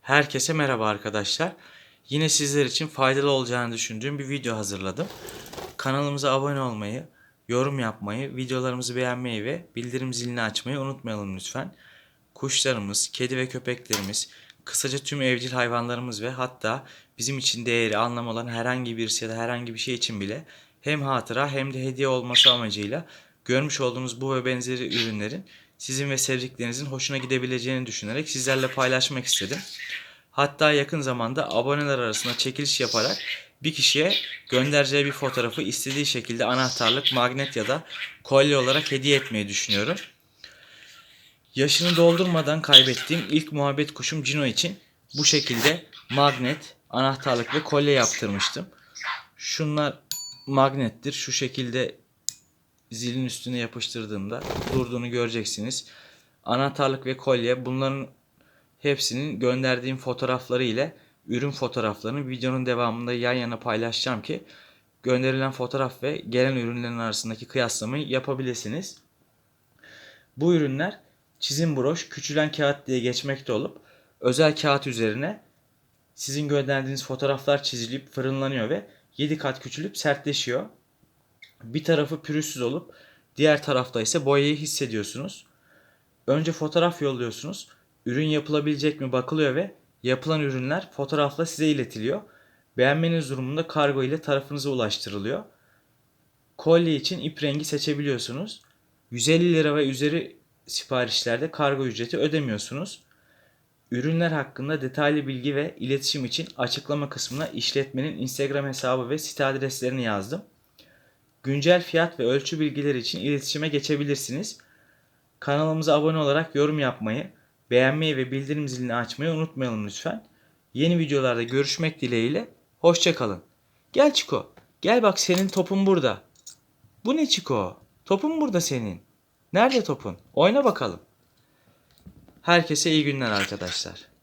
Herkese merhaba arkadaşlar. Yine sizler için faydalı olacağını düşündüğüm bir video hazırladım. Kanalımıza abone olmayı, yorum yapmayı, videolarımızı beğenmeyi ve bildirim zilini açmayı unutmayalım lütfen. Kuşlarımız, kedi ve köpeklerimiz, kısaca tüm evcil hayvanlarımız ve hatta bizim için değeri, anlam olan herhangi birisi ya da herhangi bir şey için bile hem hatıra hem de hediye olması amacıyla görmüş olduğunuz bu ve benzeri ürünlerin sizin ve sevdiklerinizin hoşuna gidebileceğini düşünerek sizlerle paylaşmak istedim. Hatta yakın zamanda aboneler arasında çekiliş yaparak bir kişiye göndereceği bir fotoğrafı istediği şekilde anahtarlık, magnet ya da kolye olarak hediye etmeyi düşünüyorum. Yaşını doldurmadan kaybettiğim ilk muhabbet kuşum Cino için bu şekilde magnet, anahtarlık ve kolye yaptırmıştım. Şunlar magnettir. Şu şekilde zilin üstüne yapıştırdığımda durduğunu göreceksiniz. Anahtarlık ve kolye bunların hepsinin gönderdiğim fotoğrafları ile ürün fotoğraflarını videonun devamında yan yana paylaşacağım ki gönderilen fotoğraf ve gelen ürünlerin arasındaki kıyaslamayı yapabilirsiniz. Bu ürünler çizim broş, küçülen kağıt diye geçmekte olup özel kağıt üzerine sizin gönderdiğiniz fotoğraflar çizilip fırınlanıyor ve 7 kat küçülüp sertleşiyor. Bir tarafı pürüzsüz olup diğer tarafta ise boyayı hissediyorsunuz. Önce fotoğraf yolluyorsunuz. Ürün yapılabilecek mi bakılıyor ve yapılan ürünler fotoğrafla size iletiliyor. Beğenmeniz durumunda kargo ile tarafınıza ulaştırılıyor. Kolye için ip rengi seçebiliyorsunuz. 150 lira ve üzeri siparişlerde kargo ücreti ödemiyorsunuz. Ürünler hakkında detaylı bilgi ve iletişim için açıklama kısmına işletmenin Instagram hesabı ve site adreslerini yazdım. Güncel fiyat ve ölçü bilgileri için iletişime geçebilirsiniz. Kanalımıza abone olarak yorum yapmayı, beğenmeyi ve bildirim zilini açmayı unutmayalım lütfen. Yeni videolarda görüşmek dileğiyle. Hoşçakalın. Gel Çiko. Gel bak senin topun burada. Bu ne Çiko? Topun burada senin. Nerede topun? Oyna bakalım. Herkese iyi günler arkadaşlar.